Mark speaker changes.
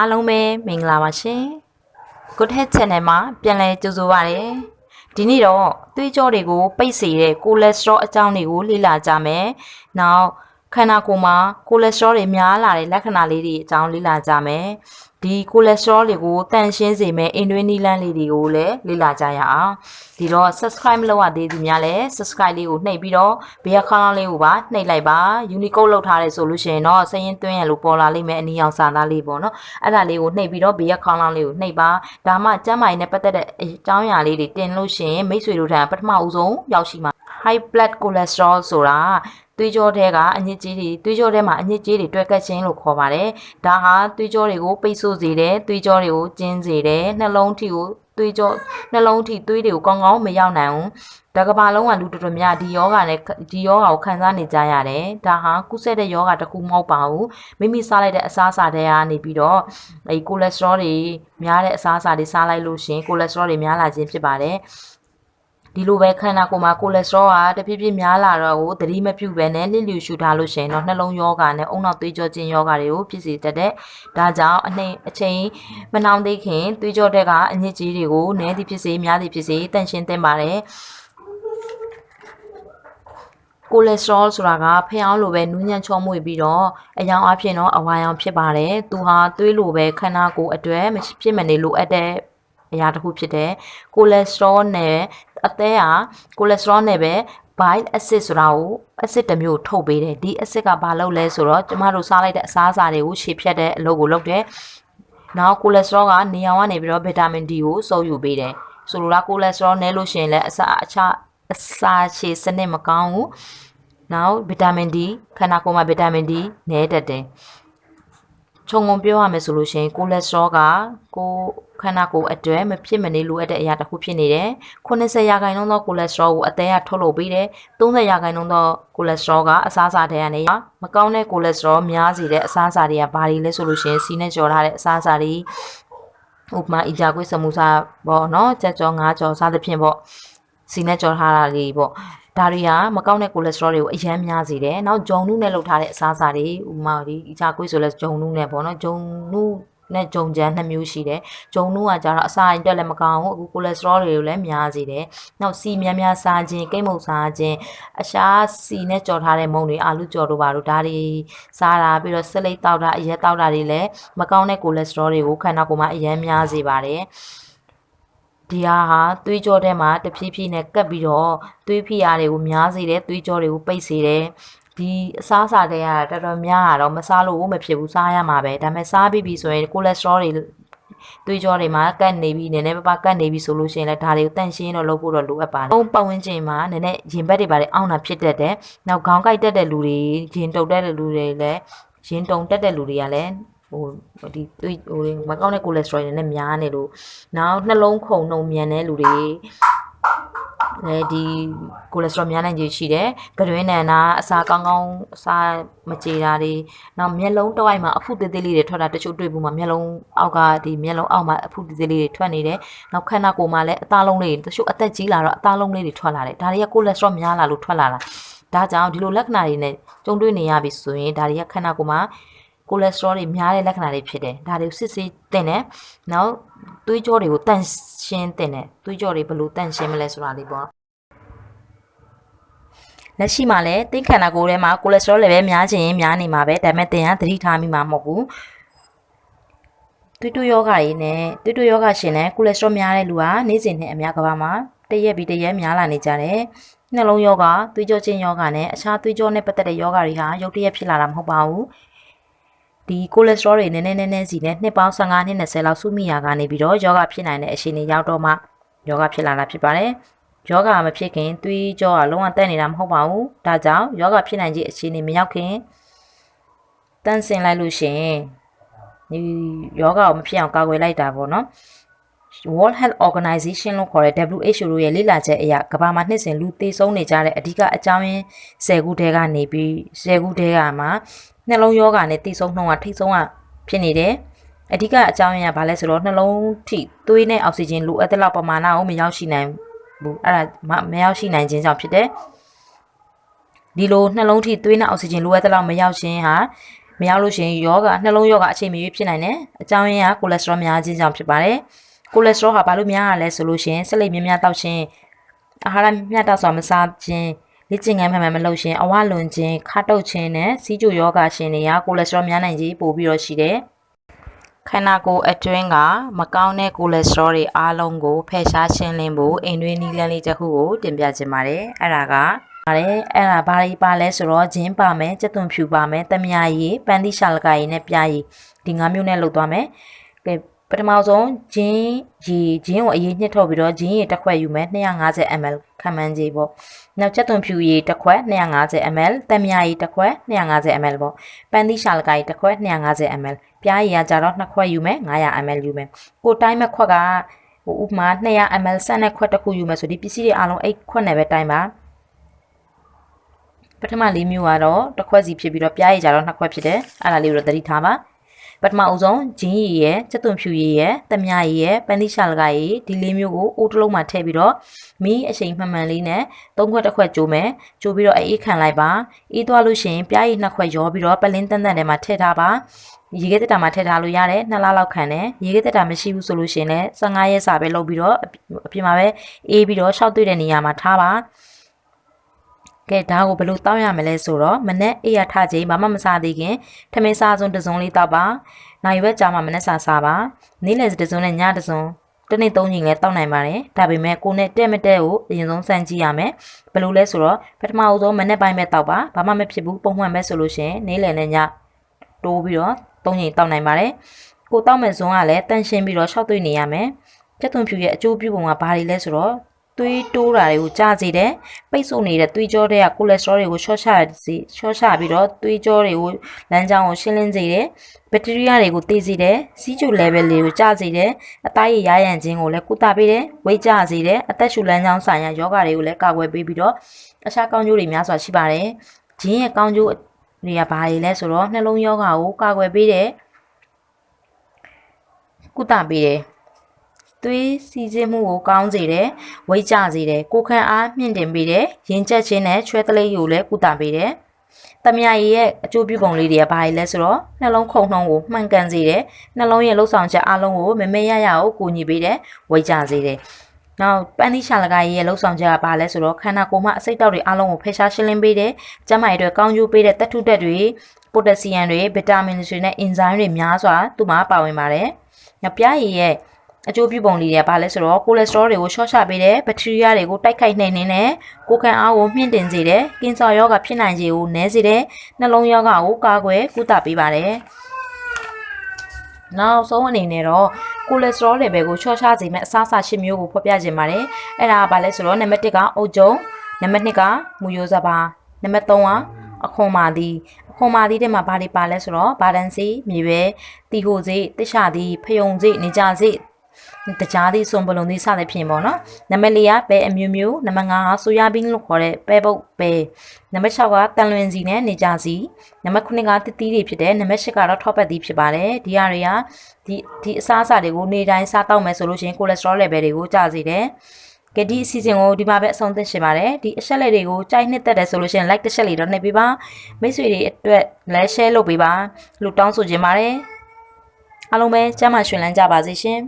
Speaker 1: အားလုံးပဲမင်္ဂလာပါရှင် Good Health Channel မှာပြန်လည်ကြိုဆိုပါရစေဒီနေ့တော့သွေးကြောတွေကိုပိတ်စေတဲ့ကိုလက်စထရောအကြောင်းတွေကိုလေ့လာကြမယ်နောက် ခန္ဓာကိုယ်မှာကိုလက်စထရောတွေများလာတဲ့လက္ခဏာလေးတွေအကြောင်းလေ့လာကြမယ်ဒီကိုလက်စထရောတွေကိုတန့်ရှင်းစေမယ့်အင်ဒွေနီလန်းလေးတွေကိုလည်းလေ့လာကြရအောင်ဒီတော့ subscribe မလုပ်ရသေးသူများလည်း subscribe လေးကိုနှိပ်ပြီးတော့ဘေးခေါင်းလေးကိုပါနှိပ်လိုက်ပါ Unicode လောက်ထားတယ်ဆိုလို့ရှိရင်တော့စရင်သွင်းရလို့ပေါ်လာလိမ့်မယ်အနီအောင်စာသားလေးပေါ့နော်အဲ့ဒါလေးကိုနှိပ်ပြီးတော့ဘေးခေါင်းလေးကိုနှိပ်ပါဒါမှကျမ်းမာရေးနဲ့ပတ်သက်တဲ့အကြောင်းအရာလေးတွေတင်လို့ရှိရင်မိတ်ဆွေတို့ထံပထမဦးဆုံးရောက်ရှိမှာ high blood cholesterol ဆိုတာ သွေးကြောထဲကအညစ်အကြေးတွေသွေးကြောထဲမှာအညစ်အကြေးတွေတွဲကပ်ခြင်းလို့ခေါ်ပါတယ်။ဒါဟာသွေးကြောတွေကိုပိတ်ဆို့စေတယ်၊သွေးကြောတွေကိုကျဉ်စေတယ်၊နှလုံးထိကိုသွေးကြောနှလုံးထိသွေးတွေကိုကောင်းကောင်းမရောက်နိုင်ဘူး။ဒါကဘာလုံးကလူတော်တော်များဒီယောဂနဲ့ဒီယောဂကိုခံစားနေကြရတယ်။ဒါဟာကုသတဲ့ယောဂတစ်ခုမဟုတ်ပါဘူး။မိမိစားလိုက်တဲ့အစားအစာတွေကနေပြီးတော့အဲကိုလက်စထရောတွေများတဲ့အစားအစာတွေစားလိုက်လို့ရှင်ကိုလက်စထရောတွေများလာခြင်းဖြစ်ပါတယ်။ ဒီလိုပဲခန္ဓာကိုယ်မှာကိုလက်စထရောကတဖြည်းဖြည်းများလာတော့ကိုသတိမပြုဘဲနဲ့လစ်လျူရှူထားလို့ရှိရင်တော့နှလုံးယောဂါနဲ့အုံနောက်သွေးကြောခြင်းယောဂါတွေကိုဖြစ်စေတတ်တဲ့ဒါကြောင့်အနှိမ်အချိန်မနှောင်းသေးခင်သွေးကြောတက်ကအညစ်အကြေးတွေကိုနည်းသည်ဖြစ်စေများသည်ဖြစ်စေတန့်ရှင်းသင့်ပါတယ်ကိုလက်စထရောဆိုတာကဖျောင်းလိုပဲနူးညံ့ချောမွေ့ပြီးတော့အယောင်အဖြစ်တော့အဝါရောင်ဖြစ်ပါတယ်။သူဟာသွေးလိုပဲခန္ဓာကိုယ်အတွက်မဖြစ်မနေလိုအပ်တဲ့အရာတစ်ခုဖြစ်တယ်။ကိုလက်စထရောနဲ့ အသေးဟာကိုလက်စထရောနဲ့ပဲ bile acid ဆိုတာကို acid တစ်မျိုးထုတ်ပေးတယ်။ဒီ acid ကဘာလုပ်လဲဆိုတော့ကျမတို့စားလိုက်တဲ့အစားအစာတွေကိုရှေ့ဖြတ်တဲ့အလုပ်ကိုလုပ်တယ်။နောက်ကိုလက်စထရောကနေအောင်ကနေပြီးတော့ဗီတာမင် D ကိုစုပ်ယူပေးတယ်။ဆိုလိုတာကိုလက်စထရောနည်းလို့ရှိရင်လည်းအစာအခြားအစာခြေစနစ်မကောင်းဘူး။နောက်ဗီတာမင် D ခန္ဓာကိုယ်မှာဗီတာမင် D နည်းတတ်တယ်။ ခြုံငုံပြောရမယ်ဆိုလို့ရှိရင်ကိုလက်စထရောကကိုခန္ဓာကိုယ်အတွက်မဖြစ်မနေလိုအပ်တဲ့အရာတစ်ခုဖြစ်နေတယ်။80ရာခိုင်နှုန်းသောကိုလက်စထရောကိုအသေးအထုတ်လုပ်ပေးတယ်။30ရာခိုင်နှုန်းသောကိုလက်စထရောကအစားအစာတွေကနေမကောင်းတဲ့ကိုလက်စထရောများစေတဲ့အစားအစာတွေကဘာတွေလဲဆိုလို့ရှိရင်စီးနဲ့ကြော်ထားတဲ့အစားအစာတွေဥပမာအီဂျာကွေးစမူစာပေါ့နော်ကြက်ကြောငါးကြောစသဖြင့်ပေါ့စီးနဲ့ကြော်ထားတာလေးပေါ့ ဒါတွေကမကောင်းတဲ့ကိုလက်စထရောတွေကိုအယမ်းများစေတယ်။နောက်ဂျုံနုနဲ့လုပ်ထားတဲ့အစားအစာတွေဥမာဒီအီဂျာကွေးဆိုလဲဂျုံနုနဲ့ပေါ့နော်ဂျုံနုနဲ့ဂျုံကြမ်းနှစ်မျိုးရှိတယ်။ဂျုံနုကကြတော့အစာရင်တက်လည်းမကောင်းဘူးအခုကိုလက်စထရောတွေကိုလည်းများစေတယ်။နောက်စီများများစားခြင်းကိတ်မုတ်စားခြင်းအရှားစီနဲ့ကြော်ထားတဲ့မုံတွေအာလူကြော်တို့ပါတို့ဒါတွေစားတာပြီးတော့ဆလိတ်တောက်တာအရက်တောက်တာတွေလည်းမကောင်းတဲ့ကိုလက်စထရောတွေကိုခန္ဓာကိုယ်မှာအယမ်းများစေပါတယ်။ ဒီဟာဟာသွေးကြောထဲမှာတဖြည်းဖြည်းနဲ့ကပ်ပြီးတော့သွေးဖိအားတွေကိုများစေတယ်သွေးကြောတွေကိုပိတ်စေတယ်ဒီအစားအစာတွေကတော်တော်များတော့မစားလို့မဖြစ်ဘူးစားရမှာပဲဒါပေမဲ့စားပြီးပြီဆိုရင်ကိုလက်စထရောတွေသွေးကြောတွေမှာကတ်နေပြီနည်းနည်းပါးပါးကတ်နေပြီဆိုလို့ရှိရင်လည်းဒါတွေကိုတန့်ရှင်းတော့လုပ်ဖို့တော့လိုအပ်ပါတယ်။ပုံပတ်ဝန်းကျင်မှာနည်းနည်းရင်ဘက်တွေပါတယ်အောင်းတာဖြစ်တတ်တယ်။နောက်ခေါင်းကိုက်တက်တဲ့လူတွေရင်တုတ်တဲ့လူတွေလည်းရင်တုံတက်တဲ့လူတွေကလည်း ဟိုဒီသွေးဟိုမကောင်းတဲ့ကိုလက်စထရောတွေနဲ့များနေလို့နောက်နှလုံးခုန်နှုံမြန်တဲ့လူတွေအဲဒီကိုလက်စထရောများနိုင်ခြေရှိတယ်။ကတွင်းနံနာအစာကောင်းကောင်းအစာမကြေတာတွေနောက်မျက်လုံးတစ်ဝိုက်မှာအဖုသေးသေးလေးတွေထွက်တာတချို့တွေ့ဘူးမှာမျက်လုံးအောက်ကဒီမျက်လုံးအောက်မှာအဖုသေးသေးလေးတွေထွက်နေတယ်။နောက်ခန္ဓာကိုယ်မှာလည်းအသားလုံးလေးတချို့အသက်ကြီးလာတော့အသားလုံးလေးတွေထွက်လာတယ်။ဒါတွေကကိုလက်စထရောများလာလို့ထွက်လာတာ။ဒါကြောင့်ဒီလိုလက္ခဏာတွေနဲ့ကြုံတွေ့နေရပြီဆိုရင်ဒါတွေကခန္ဓာကိုယ်မှာ ကိုလက်စထရောတွေများတဲ့လက္ခဏာတွေဖြစ်တယ်။ဒါတွေကိုစစ်ဆေးတင်တယ်။နောက်သွေးကြောတွေကိုတန့်ရှင်းတင်တယ်။သွေးကြောတွေဘယ်လိုတန့်ရှင်းမလဲဆိုတာလေးပေါ့။လက်ရှိမှာလည်းသင်ခန္ဓာကိုယ်ထဲမှာကိုလက်စထရော level များခြင်းများနေမှာပဲဒါပေမဲ့သင်ကသတိထားမိမှာမဟုတ်ဘူးသွေးတိုးယောဂတွေနဲ့သွေးတိုးယောဂရှင်နဲ့ကိုလက်စထရောများတဲ့လူဟာနေ့စဉ်နဲ့အများကဘာမှာတရက်ပြီးတရက်များလာနေကြတယ်နှလုံးယောဂသွေးကြောချင်းယောဂနဲ့အခြားသွေးကြောနဲ့ပတ်သက်တဲ့ယောဂတွေဟာရုတ်တရက်ဖြစ်လာတာမဟုတ်ပါဘူး ဒီကိုလက်စထရောတွေနည်းနည်းနည်းနည်းစီနဲ့နှစ်ပေါင်း15နှစ်20လောက်စုမိရာကနေပြီးတော့ယောဂဖြစ်နိုင်တဲ့အခြေအနေရောက်တော့မှယောဂဖြစ်လာတာဖြစ်ပါတယ်ယောဂမဖြစ်ခင်သွေးကြောကလုံးဝတက်နေတာမဟုတ်ပါဘူးဒါကြောင့်ယောဂဖြစ်နိုင်ခြင်းအခြေအနေမရောက်ခင်တန်းစင်လိုက်လို့ရှင်ဒီယောဂကိုမဖြစ်အောင်ကာကွယ်လိုက်တာပေါ့နော် World Health Organization လို့ခေါ်တဲ့ WHO တို့ရဲ့လေ့လာချက်အရကမ္ဘာမှာနှစ်စဉ်လူသေဆုံးနေကြတဲ့အဓိကအကြောင်းရင်း10ခုထဲကနေပြီး10ခုထဲကမှာနှလုံးယောဂနဲ့သေဆုံးနှုန်းကထိတ်ဆုံးကဖြစ်နေတယ်အဓိကအကြောင်းရင်းကဘာလဲဆိုတော့နှလုံးထိသွေးနဲ့အောက်ဆီဂျင်လိုအပ်တဲ့လောက်ပမာဏကိုမရောက်ရှိနိုင်ဘူးအဲ့ဒါမရောက်ရှိနိုင်ခြင်းကြောင့်ဖြစ်တယ်ဒီလိုနှလုံးထိသွေးနဲ့အောက်ဆီဂျင်လိုအပ်တဲ့လောက်မရောက်ခြင်းဟာမရောက်လို့ရှိရင်ယောဂနှလုံးယောဂအချိန်မရွေးဖြစ်နိုင်တယ်အကြောင်းရင်းကကိုလက်စထရောများခြင်းကြောင့်ဖြစ်ပါတယ် ကိုလက်စထရောဟာဘာလို့များရလဲဆိုလို့ရှိရင်ဆက်လက်များများတောက်ခြင်းအာဟာရမျှတစွာမစားခြင်းလေ့ကျင့်ခန်းမှန်မှန်မလုပ်ခြင်းအဝလွန်ခြင်းခါတုတ်ခြင်းနဲ့စီးကျူယောဂရှင်တွေကကိုလက်စထရောများနိုင်ခြင်းပိုပြီးတော့ရှိတယ်ခန္ဓာကိုယ်အတွင်းကမကောင်းတဲ့ကိုလက်စထရောတွေအားလုံးကိုဖယ်ရှားရှင်းလင်းဖို့အိမ်တွင်းနည်းလမ်းလေးတစ်ခုကိုတင်ပြခြင်းပါတယ်အဲ့ဒါကပါတယ်အဲ့ဒါဘာတွေပါလဲဆိုတော့ဂျင်းပါမယ်ကြက်သွန်ဖြူပါမယ်တမယာရည်ပန်းသီးရှာလကရည်နဲ့ပြားရည်ဒီ၅မျိုးနဲ့လုပ်သွားမယ်ကဲ ပထမဆုံးဂျင်းရည်ဂျင်းကိုအရေးညှစ်ထုတ်ပြီးတော့ဂျင်းရည်တစ်ခွက်ယူမယ် 250ml ခံမှန်းကြီးပေါ့နောက်ကြက်သွန်ဖြူရည်တစ်ခွက် 250ml တမယာရည်တစ်ခွက် 250ml ပေါ့ပန်းသီးရှာလကရည်တစ်ခွက် 250ml ပြားရည်ကကြတော့နှစ်ခွက်ယူမယ် 500ml ယူမယ်ကိုတိုင်းမဲ့ခွက်ကဟိုဥပမာ 200ml ဆက်နဲ့ခွက်တစ်ခုယူမယ်ဆိုဒီပစ္စည်းတွေအားလုံးအဲ့ခွက်နဲ့ပဲတိုင်းပါပထမလေးမျိုးကတော့တစ်ခွက်စီဖြစ်ပြီးတော့ပြားရည်ကြတော့နှစ်ခွက်ဖြစ်တယ်အဲ့ဒါလေးကိုတော့သတိထားပါ ပထမအဦးဆုံးဂျင်းရည်ရဲ့စက်သွန်ဖြူရည်ရဲ့တမရည်ရဲ့ပန်းသီးရှာလကရည်ဒီလေးမျိုးကိုအိုးတစ်လုံးမှာထည့်ပြီးတော့မီးအချိန်မှန်မှန်လေးနဲ့သုံးခွက်တစ်ခွက်ကျိုးမယ်ကျိုးပြီးတော့အေးခံလိုက်ပါအေးသွားလို့ရှိရင်ပြားရည်နှစ်ခွက်ရောပြီးတော့ပလင်းတန်တန်ထဲမှာထည့်ထားပါရေခဲတက်တာမှာထည့်ထားလို့ရတယ်နှစ်လလောက်ခံတယ်ရေခဲတက်တာမရှိဘူးဆိုလို့ရှိရင်လည်း15ရက်စာပဲလုပ်ပြီးတော့အပြင်မှာပဲအေးပြီးတော့ရှောက်တွေ့တဲ့နေရာမှာထားပါ ကဲဒါကိုဘယ်လိုတောက်ရမလဲဆိုတော့မနဲ့အေးရထချိန်ဘာမှမစားသေးခင်ထမင်းစားစုံတစ်စုံလေးတောက်ပါနိုင်ရွက်ကြာမှမနဲ့စားစားပါနေ့လယ်တစ်စုံနဲ့ညတစ်စုံတနေ့သုံးချိန်လဲတောက်နိုင်ပါတယ်ဒါပေမဲ့ကိုနဲ့တဲ့မတဲ့ကိုအရင်ဆုံးစမ်းကြည့်ရမယ်ဘယ်လိုလဲဆိုတော့ပထမအဆုံးမနဲ့ပိုင်းပဲတောက်ပါဘာမှမဖြစ်ဘူးပုံမှန်ပဲဆိုလို့ရှိရင်နေ့လယ်နဲ့ညတိုးပြီးတော့သုံးချိန်တောက်နိုင်ပါတယ်ကိုတောက်မဲ့ဇုံကလည်းတန့်ရှင်းပြီးတော့ရှောက်သွေးနေရမယ်ကျက်သွန်ဖြူရဲ့အကျိုးပြုပုံကဘာတွေလဲဆိုတော့ သွေးတိုးတာတွေကိုကြားစေတယ်ပိတ်ဆို့နေတဲ့သွေးကြောတွေကကိုလက်စထရောတွေကိုရှော့ချစေရှော့ချပြီးတော့သွေးကြောတွေကိုလမ်းကြောင်းကိုရှင်းလင်းစေတယ်ဘက်တီးရီးယားတွေကိုသိစေတယ်စီးကျူ level တွေကိုကြားစေတယ်အသားရည်ရရန်ခြင်းကိုလည်းကုသပေးတယ်ဝိတ်ကြစေတယ်အသက်ရှူလမ်းကြောင်းဆိုင်ရာယောဂတွေကိုလည်းကာကွယ်ပေးပြီးတော့အခြားကောင်းကျိုးတွေများစွာရှိပါတယ်ဂျင်းရဲ့ကောင်းကျိုးတွေကဘာတွေလဲဆိုတော့နှလုံးယောဂကိုကာကွယ်ပေးတယ်ကုသပေးတယ် သွေးစီစစ်မှုကိုကောင်းစေတယ်ဝိတ်ကျစေတယ်ကိုခန့်အားမြင့်တင်ပေးတယ်ရင်ကျက်ခြင်းနဲ့ချွဲတလိပ်ကိုလည်းကုသပေးတယ်တမယာရည်ရဲ့အကျိုးပြုပုံလေးတွေကဘာလဲဆိုတော့နှလုံးခုန်နှုံးကိုမှန်ကန်စေတယ်နှလုံးရဲ့လှုပ်ဆောင်ချက်အလုံးကိုမမေ့ရရကိုကူညီပေးတယ်ဝိတ်ကျစေတယ်နောက်ပန်းသီးရှာလကရဲ့လှုပ်ဆောင်ချက်ကဘာလဲဆိုတော့ခန္ဓာကိုယ်မှာအစိတ်တောက်တွေအလုံးကိုဖယ်ရှားရှင်းလင်းပေးတယ်။ကျန်းမာရေးအတွက်ကောင်းကျိုးပေးတဲ့သတ္ထုတက်တွေပိုတက်ဆီယမ်တွေဗီတာမင်တွေနဲ့အင်ဇိုင်းတွေများစွာသူ့မှာပါဝင်ပါတယ်။ညပြားရည်ရဲ့ အကျိုးပြုပုံလေးတွေကဘာလဲဆိုတော့ကိုလက်စထရောတွေကိုရှော့ချပေးတယ်ဘက်တီးရီးယားတွေကိုတိုက်ခိုက်နှိမ်နှင်းတယ်ကိုခံအားကိုမြင့်တင်စေတယ်ကင်ဆာရောဂါဖြစ်နိုင်ခြေကိုနည်းစေတယ်နှလုံးရောဂါကိုကာကွယ်ကုသပေးပါတယ်နောက်ဆုံးအနေနဲ့တော့ကိုလက်စထရော level ကိုချော့ချစေမယ့်အစားအစာရှစ်မျိုးကိုဖော်ပြခြင်းပါတယ်အဲ့ဒါကဘာလဲဆိုတော့နံပါတ်1ကအုတ်ကျုံနံပါတ်2ကမူရိုးစပါနံပါတ်3ကအခွန်မာသည်အခွန်မာသည်တဲ့မှာဘာတွေပါလဲဆိုတော့ဗာဒန်စီမြေပဲတီဟိုစေးတခြားသည်ဖယုံစေးနေကြစေး တကြားသည့်စွန်ပလုံသည့်စသဖြင့်ပေါ့နော်နံပါတ်၄ကပဲအမျိုးမျိုးနံပါတ်၅ကဆိုယာဘင်းလို့ခေါ်တဲ့ပဲပုတ်ပဲနံပါတ်၆ကတန်လွင်စီနဲ့နေကြစီနံပါတ်9ကတတိတွေဖြစ်တယ်နံပါတ်10ကတော့ထောက်ပတ်သီးဖြစ်ပါတယ်ဒီဟာတွေကဒီဒီအစားအစာတွေကိုနေတိုင်းစားတောက်မယ်ဆိုလို့ရှိရင်ကိုလက်စထရော level တွေကိုကျစေတယ်ကဲဒီအစီအစဉ်ကိုဒီမှာပဲအဆုံးသတ်ရှင်ပါတယ်ဒီအချက်လက်တွေကိုကြိုက်နှစ်သက်တယ်ဆိုလို့ရှိရင် like တစ်ချက်လေးတော့နှိပ်ပေးပါမိတ်ဆွေတွေအတွက်လည်း share လုပ်ပေးပါလူတောင်းဆိုချင်ပါတယ်အားလုံးပဲကျမ်းမာရှင်လန်းကြပါစေရှင်